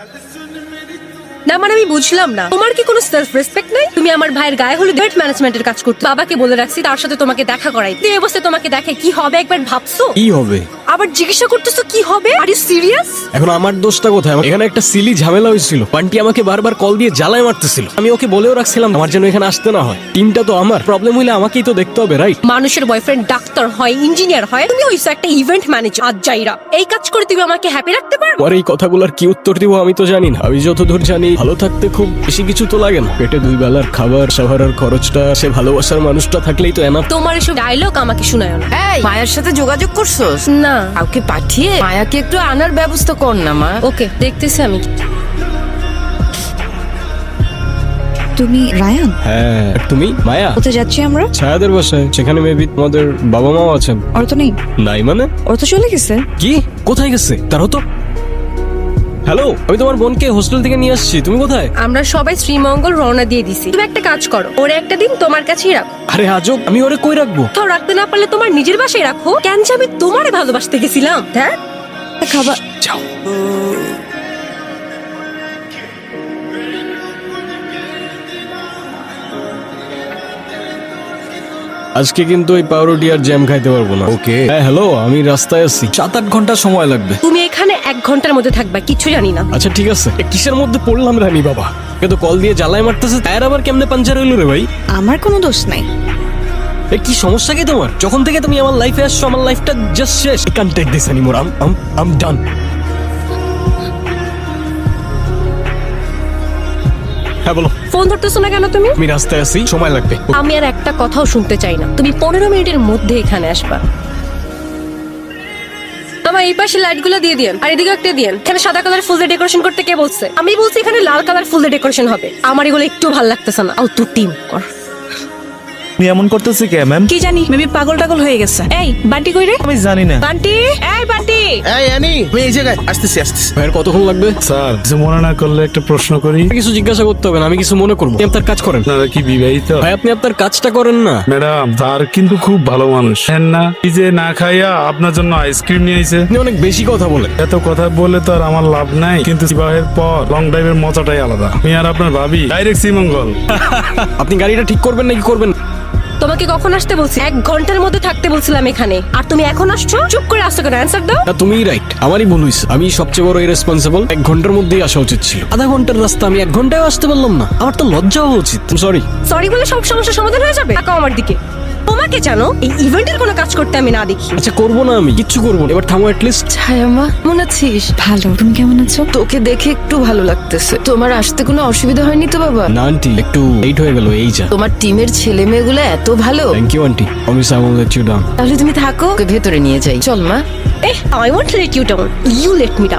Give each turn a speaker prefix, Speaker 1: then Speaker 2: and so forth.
Speaker 1: Listen to me, না মানে আমি বুঝলাম না। তোমার কি কোনো সেলফ রেসপেক্ট নাই? তুমি আমার ভাইয়ের গায়ে হলুদ ইভেন্ট ম্যানেজমেন্টের কাজ করতে বাবাকে বলে রাখছি তার সাথে তোমাকে দেখা করাই। এই অবস্থায় তোমাকে দেখে কি হবে একবার ভাবছ?
Speaker 2: কি হবে?
Speaker 1: আবার জিজ্ঞাসা করতেছো কি হবে? আর ইউ সিরিয়াস
Speaker 2: এখন আমার দোষটা কোথায়? এখানে একটা সিলি ঝামেলা হয়েছিল। পান্টি আমাকে বারবার কল দিয়ে জ্বালায় মারতেছিল। আমি ওকে বলেও রাখছিলাম আমার যেন এখানে আসতে না হয়। টিমটা তো আমার। প্রবলেম হইলে আমাকেই তো দেখতে হবে রাইট
Speaker 1: মানুষের বয়ফ্রেন্ড ডাক্তার হয় ইঞ্জিনিয়ার হয়। তুমি হইছো একটা ইভেন্ট ম্যানেজার আজ যাইরা এই কাজ করে তুমি আমাকে হ্যাপি রাখতে পারো?
Speaker 2: আর এই কথাগুলোর কি উত্তর দিব আমি তো জানি না। আমি যতদূর জানি ভালো থাকতে খুব বেশি কিছু তো লাগে না। পেটে দুই বেলার খাবার সাভারের খরচটা সে ভালোবাসার মানুষটা থাকলেই তো এনাফ
Speaker 1: তোমার এসব ডায়লগ আমাকে শোনায় না।
Speaker 3: এই মায়ের সাথে যোগাযোগ করছোস?
Speaker 1: না।
Speaker 3: কাউকে পাঠিয়ে মায়াকে একটু আনার ব্যবস্থা কর না মা।
Speaker 1: ওকে দেখতেছি আমি।
Speaker 4: তুমি রায়ান?
Speaker 2: হ্যাঁ আর তুমি মায়া?
Speaker 4: কোথায় যাচ্ছি আমরা?
Speaker 2: ছায়াদের বাসায় সেখানে মেবি তোমাদের বাবা মাও আছেন।
Speaker 4: ওর তো নেই।
Speaker 2: নাই মানে?
Speaker 4: ওর তো চলে গেছে।
Speaker 2: কি? কোথায় গেছে? তার তো হ্যালো আমি তোমার বোনকে হোস্টেল থেকে নিয়ে আসছি। তুমি কোথায়?
Speaker 1: আমরা সবাই শ্রীমঙ্গল রওনা দিয়ে দিছি। তুমি একটা কাজ করো ওরে একটা দিন তোমার কাছেই রাখো।
Speaker 2: আরে আজব আমি ওরে কই রাখব?
Speaker 1: কোথাও রাখতে না পারলে তোমার নিজের বাসায় রাখো। কেন যে আমি তোমারে ভালোবাসতে গেছিলাম হ্যাঁ?
Speaker 4: খাবার
Speaker 2: যাও। আজকে কিন্তু ওই পাউরুটি আর জ্যাম খাইতে পারব না।
Speaker 5: ওকে।
Speaker 2: হ্যাঁ হ্যালো আমি রাস্তায় আছি।
Speaker 5: সাত আট ঘণ্টা সময় লাগবে।
Speaker 1: তুমি এখানে এক ঘণ্টার মধ্যে থাকবা কিছু জানি না।
Speaker 2: আচ্ছা ঠিক আছে। এ, কিসের মধ্যে পড়লাম রানি বাবা? কিন্তু কল দিয়ে জ্বালায় মারতেছে টায়ার আবার কেমনে পাঞ্চার হইল রে ভাই?
Speaker 4: আমার কোনো দোষ নাই।
Speaker 2: এ কি সমস্যা কি তোমার? যখন থেকে তুমি আমার লাইফে আসছো আমার লাইফটা জাস্ট শেষ। Take this anymore I'm I'm I'm done হ্যাঁ বলো।
Speaker 1: ফোন ধরতেছো না কেন তুমি?
Speaker 2: আমি রাস্তায় আছি সময় লাগবে।
Speaker 1: আমি আর একটা কথাও শুনতে চাই না। তুমি পনেরো মিনিটের মধ্যে এখানে আসবা। আমার এই পাশে লাইটগুলো দিয়ে দিয়েন। আর এদিকে একটা দিয়েন। এখানে সাদা কালার ফুল দিয়ে ডেকোরেশন করতে কে বলছে? আমি বলছি এখানে লাল কালার ফুল দিয়ে ডেকোরেশন হবে। আমার এগুলো একটু ভালো লাগতেছে না। আউ তুই টিম কর।
Speaker 6: তুমি এমন করতেছি কে ম্যাম
Speaker 4: কি জানি মেবি পাগল টাগল হয়ে গেছে। এই বান্টি কই রে?
Speaker 6: আমি জানি না।
Speaker 4: বান্টি? এই বান্টি!
Speaker 5: এই অ্যানি আমি এই জায়গায় আসতেছি আসতেছি।
Speaker 2: ভাইয়ের কতক্ষণ লাগবে?
Speaker 7: স্যার কিছু মনে না করলে একটা প্রশ্ন করি।
Speaker 2: কিছু জিজ্ঞাসা করতে হবে না আমি কিছু মনে করব। আপনি আপনার কাজ করেন।
Speaker 7: আপনারা কি বিবাহিত?
Speaker 2: ভাই আপনি আপনার কাজটা করেন না।
Speaker 7: ম্যাডাম তার কিন্তু খুব ভালো মানুষ। জানেন না এই যে না খাইয়া আপনার জন্য আইসক্রিম নিয়ে আইছে।
Speaker 2: আপনি অনেক বেশি কথা বলেন।
Speaker 7: এত কথা বলে তো আর আমার লাভ নাই কিন্তু বিবাহের পর লং ড্রাইভের মজাটাই আলাদা। আমি আর আপনার ভাবি ডাইরেক্ট শ্রীমঙ্গল।
Speaker 2: আপনি গাড়িটা ঠিক করবেন নাকি করবেন না?
Speaker 1: তোমাকে কখন আসতে বলছি? এক ঘণ্টার মধ্যে থাকতে বলছিলাম এখানে। আর তুমি এখন আসছো? চুপ করে আসছো কেন? অ্যান্সার দাও।
Speaker 2: না তুমিই রাইট আমারই ভুল হয়েছে। আমি সবচেয়ে বড় ইরেসপন্সিবল এক ঘণ্টার মধ্যেই আসা উচিত ছিল। আধা ঘণ্টার রাস্তা আমি এক ঘন্টায় আসতে পারলাম না। আমার তো লজ্জা হওয়া উচিত। সরি
Speaker 1: সরি বলে সব সমস্যার সমাধান হয়ে যাবে? তাকাও আমার দিকে। তোমাকে জানো এই ইভেন্টের কোনো কাজ করতে আমি না দেখি।
Speaker 2: আচ্ছা করব না আমি কিচ্ছু করব না। এবার থামো লিস্ট
Speaker 3: ছায়া মা মনে আছিস?
Speaker 4: ভালো। তুমি কেমন আছো?
Speaker 3: তোকে দেখে একটু ভালো লাগতেছে। তোমার আসতে কোনো অসুবিধা হয়নি তো বাবা?
Speaker 2: না আন্টি একটু লেট হয়ে গেল এই যা।
Speaker 3: তোমার টিমের ছেলে মেয়েগুলো এত ভালো।
Speaker 2: থ্যাংক ইউ আন্টি আমি সামন লেট ইউ ডাউন
Speaker 3: তাহলে তুমি থাকো। ওকে ভেতরে নিয়ে যাই। চল মা।
Speaker 1: A I want let you down you let me down